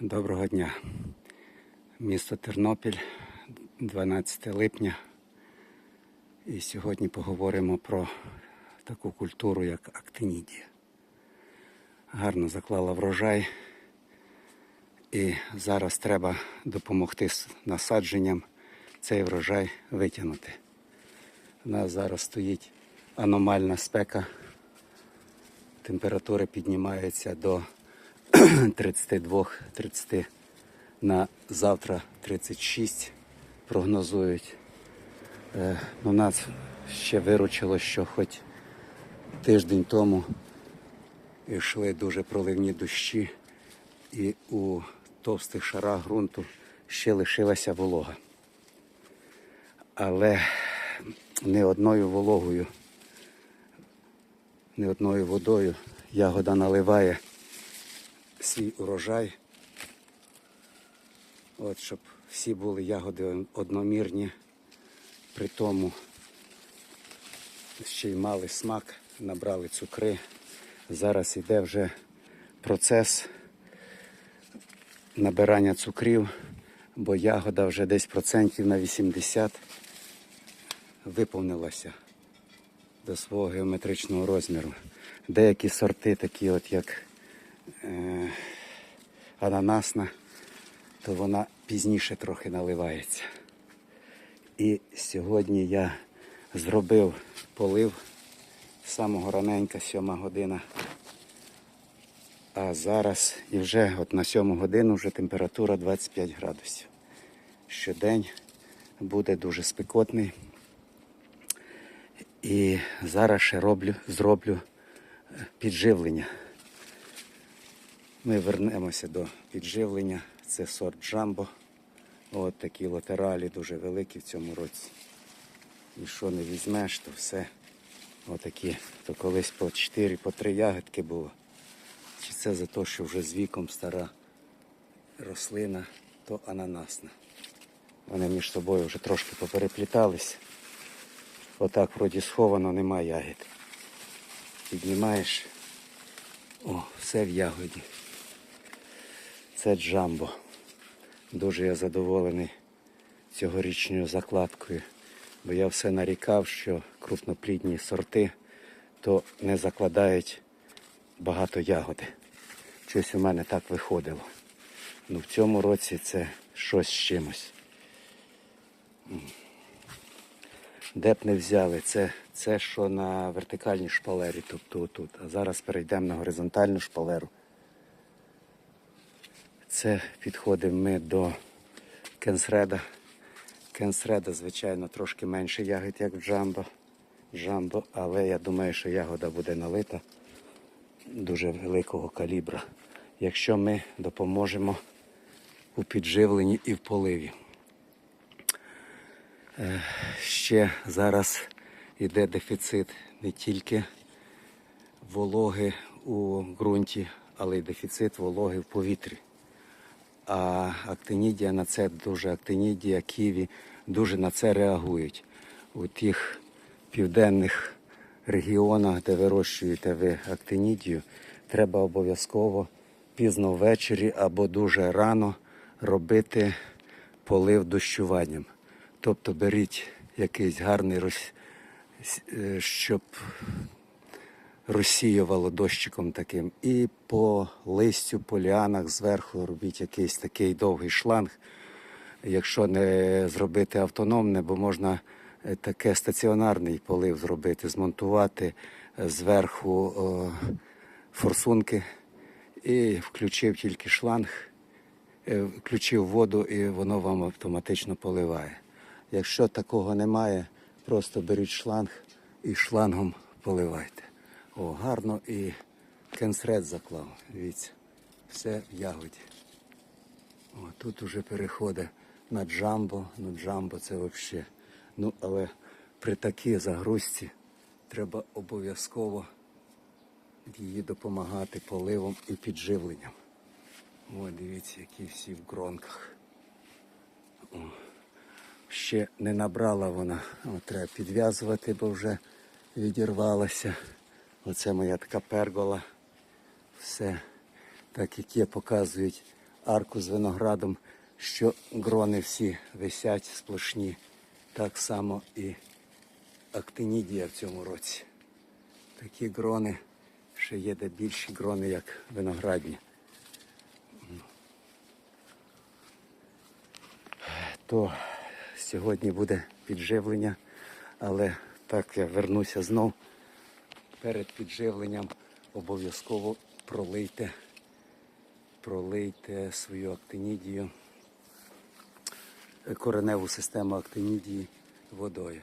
Доброго дня. Місто Тернопіль, 12 липня. І сьогодні поговоримо про таку культуру, як актинідія. Гарно заклала врожай. І зараз треба допомогти з насадженням цей врожай витягнути. У нас зараз стоїть аномальна спека. Температура піднімається до 32-30 на завтра 36 прогнозують. Е, ну, нас ще виручило, що хоч тиждень тому йшли дуже проливні дощі, і у товстих шарах ґрунту ще лишилася волога. Але не одною вологою, не одною водою ягода наливає свій урожай. От, щоб всі були ягоди одномірні, при тому ще й мали смак, набрали цукри. Зараз йде вже процес набирання цукрів, бо ягода вже десь процентів на 80 виповнилася до свого геометричного розміру. Деякі сорти, такі от як е, ананасна, то вона пізніше трохи наливається. І сьогодні я зробив полив з самого раненька, сьома година. А зараз і вже от на сьому годину вже температура 25 градусів. Щодень буде дуже спекотний. І зараз ще роблю, зроблю е, підживлення. Ми вернемося до підживлення. Це сорт джамбо. От такі латералі дуже великі в цьому році. І що не візьмеш, то все отакі. То колись по 4, по 3 ягодки було. Чи це за те, що вже з віком стара рослина, то ананасна. Вони між собою вже трошки попереплітались. Отак вроді сховано, нема ягід. Піднімаєш. О, все в ягоді. Це джамбо. Дуже я задоволений цьогорічною закладкою, бо я все нарікав, що крупноплідні сорти то не закладають багато ягоди. Щось у мене так виходило. Ну в цьому році це щось з чимось. Де б не взяли, це, це що на вертикальній шпалері, тобто отут. А зараз перейдемо на горизонтальну шпалеру. Це підходимо ми до кенсреда. Кенсреда, звичайно, трошки менше ягід, як в джамбо. Джамбо, але я думаю, що ягода буде налита дуже великого калібра, якщо ми допоможемо у підживленні і в поливі. Е, Ще зараз йде дефіцит не тільки вологи у ґрунті, але й дефіцит вологи в повітрі. А актинідія на це дуже актинідія, ківі дуже на це реагують. У тих південних регіонах, де вирощуєте ви актинідію, треба обов'язково пізно ввечері або дуже рано робити полив дощуванням. Тобто беріть якийсь гарний роз... е, щоб розсіювало дощиком таким. І по листю, по зверху робіть якийсь такий довгий шланг. Якщо не зробити автономне, бо можна е, таке стаціонарний полив зробити, змонтувати е, зверху о, форсунки і включив тільки шланг, е, включив воду і воно вам автоматично поливає. Якщо такого немає, просто беріть шланг і шлангом поливайте. О, гарно і кенсред заклав. Дивіться, все в ягоді. О, тут уже переходить на джамбо. Ну джамбо це взагалі. Ну, але при такій загрузці треба обов'язково її допомагати поливом і підживленням. О, дивіться, які всі в гронках. О. Ще не набрала вона. О, треба підв'язувати, бо вже відірвалася. Оце моя така пергола. Все так, як є, показують арку з виноградом, що грони всі висять сплошні. Так само і актинідія в цьому році. Такі грони, ще є де більші грони, як виноградні. То сьогодні буде підживлення, але так я вернуся знов. Перед підживленням обов'язково пролийте, пролийте свою актинідію, е, кореневу систему актинідії водою.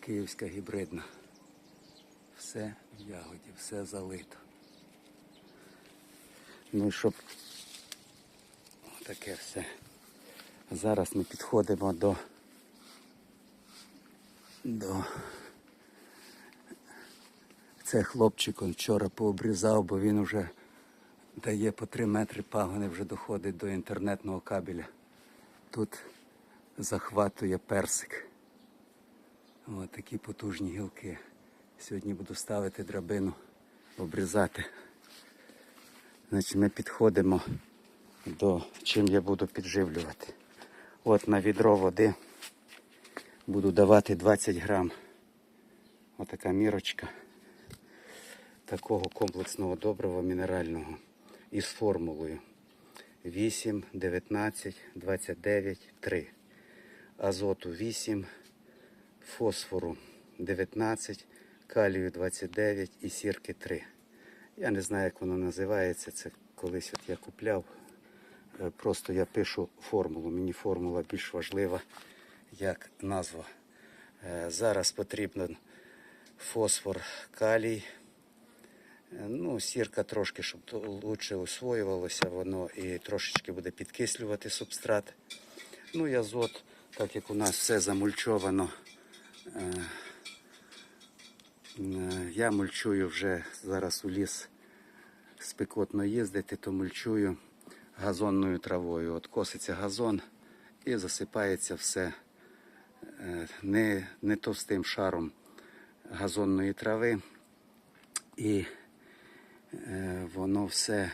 Київська гібридна. Все в ягоді, все залито. Ну і щоб таке все. Зараз ми підходимо до, до це хлопчик он вчора пообрізав, бо він вже дає по 3 метри пагони, вже доходить до інтернетного кабеля. Тут захватує персик. Ось такі потужні гілки. Сьогодні буду ставити драбину, обрізати. Значить, ми підходимо до чим я буду підживлювати. От на відро води буду давати 20 грам. Отака мірочка такого комплексного добрива мінерального із формулою 8, 19, 29, 3. Азоту 8, фосфору 19, калію 29 і сірки 3. Я не знаю, як воно називається. Це колись от я купляв. Е, Просто я пишу формулу. Мені формула більш важлива, як назва. Е, Зараз потрібен фосфор, калій. Ну, сірка трошки, щоб лучше усвоювалося, воно і трошечки буде підкислювати субстрат. Ну і азот, так як у нас все замульчовано. е, е, Я мульчую вже зараз у ліс спекотно їздити, то мульчую газонною травою. От коситься газон і засипається все е, не, не товстим шаром газонної трави. І воно все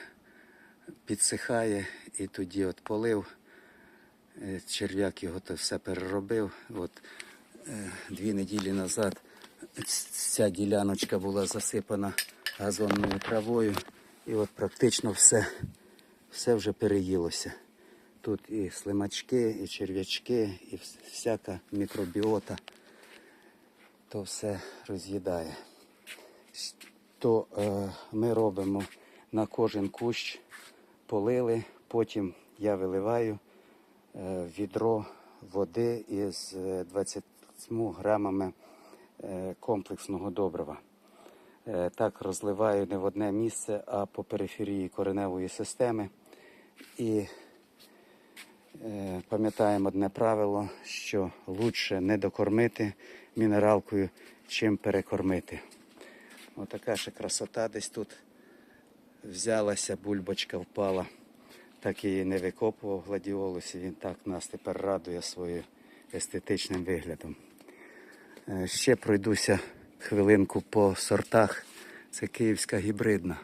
підсихає, і тоді от полив, е, черв'як його то все переробив. От е, дві неділі назад ця діляночка була засипана газонною травою, і от практично все, все вже переїлося. Тут і слимачки, і черв'ячки, і всяка мікробіота, то все роз'їдає то е, ми робимо на кожен кущ, полили, потім я виливаю е, відро води із е, 20 грамами е, комплексного добрива. Е, так розливаю не в одне місце, а по периферії кореневої системи. І е, пам'ятаємо одне правило, що лучше не докормити мінералкою, чим перекормити. Отака ще красота десь тут взялася, бульбочка впала. Так її не викопував в гладіолусі. Він так нас тепер радує своїм естетичним виглядом. Е, Ще пройдуся хвилинку по сортах. Це київська гібридна.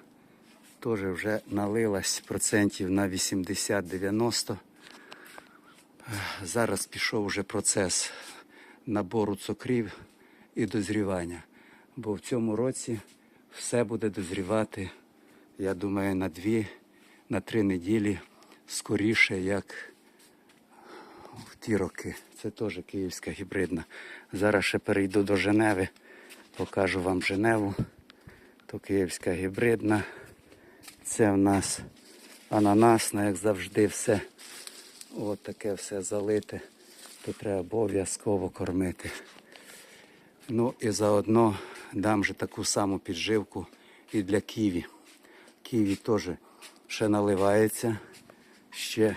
Теж вже налилась процентів на 80-90. Е, Зараз пішов вже процес набору цукрів і дозрівання. Бо в цьому році все буде дозрівати, я думаю, на дві, на три неділі скоріше, як в ті роки. Це теж київська гібридна. Зараз ще перейду до Женеви, покажу вам Женеву. То київська гібридна. Це в нас ананасна, як завжди, все. От таке все залите. То треба обов'язково кормити. Ну і заодно дам же таку саму підживку і для ківі. Ківі теж ще наливається, ще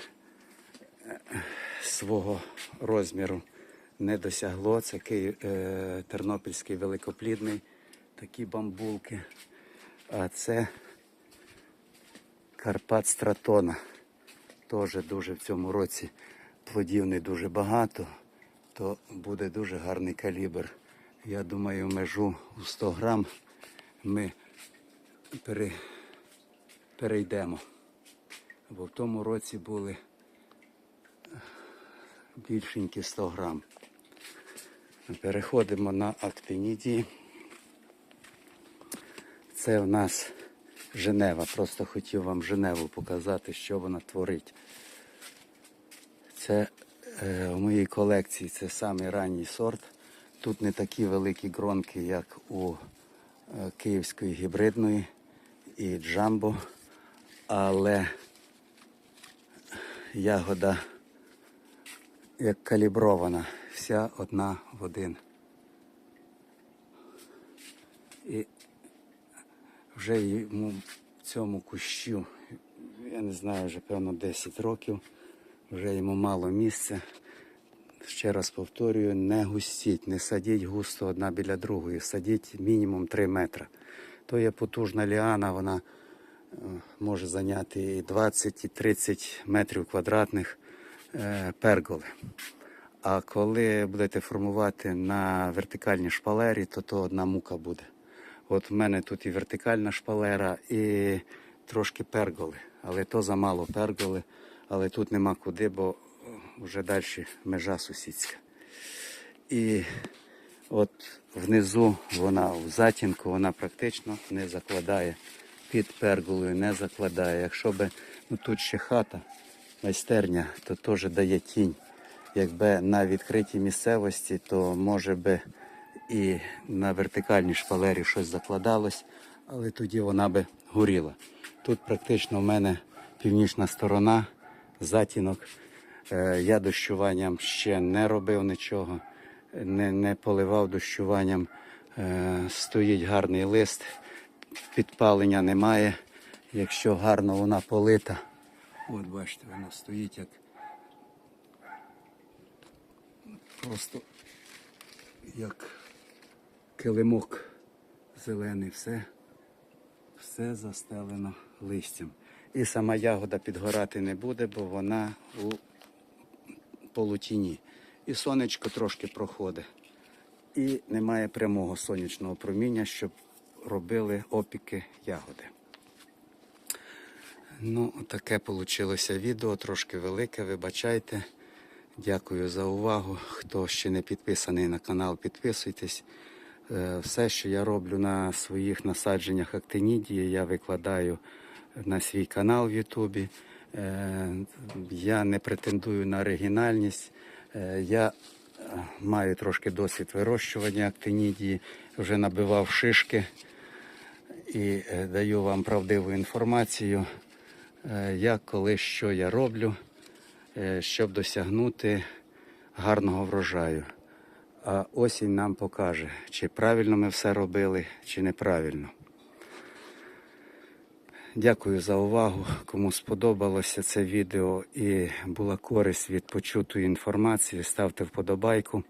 е, свого розміру не досягло. Це Київ, е, тернопільський великоплідний, такі бамбулки. А це Карпат Стратона. Теж дуже в цьому році плодів не дуже багато, то буде дуже гарний калібр. Я думаю, межу у 100 грам ми пере, перейдемо. бо в тому році були більшенькі 100 грам. Переходимо на актинідії. Це в нас Женева. Просто хотів вам Женеву показати, що вона творить. Це е, в моїй колекції це самий ранній сорт. Тут не такі великі гронки, як у е, київської гібридної і джамбо, але ягода як калібрована, вся одна в один. І вже йому цьому кущу, я не знаю, вже певно 10 років, вже йому мало місця. Ще раз повторюю, не густіть, не садіть густо одна біля другої, садіть мінімум 3 метри. То є потужна ліана, вона е, може зайняти і 20, і 30 метрів квадратних е, перголи. А коли будете формувати на вертикальній шпалері, то то одна мука буде. От в мене тут і вертикальна шпалера, і трошки перголи. Але то замало перголи, але тут нема куди, бо вже далі межа сусідська. І от внизу вона в затінку, вона практично не закладає. Під перголою не закладає. Якщо би ну тут ще хата, майстерня, то теж дає тінь. Якби на відкритій місцевості, то може би і на вертикальній шпалері щось закладалось, але тоді вона би горіла. Тут практично в мене північна сторона, затінок. Е, Я дощуванням ще не робив нічого, не, не поливав дощуванням. Е, Стоїть гарний лист, підпалення немає. Якщо гарно вона полита, от бачите, вона стоїть як просто як килимок зелений, все, все застелено листям. І сама ягода підгорати не буде, бо вона у полутіні. І сонечко трошки проходить. І немає прямого сонячного проміння, щоб робили опіки ягоди. Ну, таке вийшло відео, трошки велике, вибачайте. Дякую за увагу. Хто ще не підписаний на канал, підписуйтесь. Е, Все, що я роблю на своїх насадженнях актинідії, я викладаю на свій канал в Ютубі. Е, Я не претендую на оригінальність. Е, Я е, маю трошки досвід вирощування актинідії, вже набивав шишки і даю вам правдиву інформацію, як, коли, що я роблю, щоб досягнути гарного врожаю. А осінь нам покаже, чи правильно ми все робили, чи неправильно. Дякую за увагу. Кому сподобалося це відео і була користь від почутої інформації, ставте вподобайку.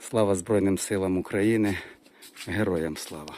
Слава Збройним силам України. Героям слава!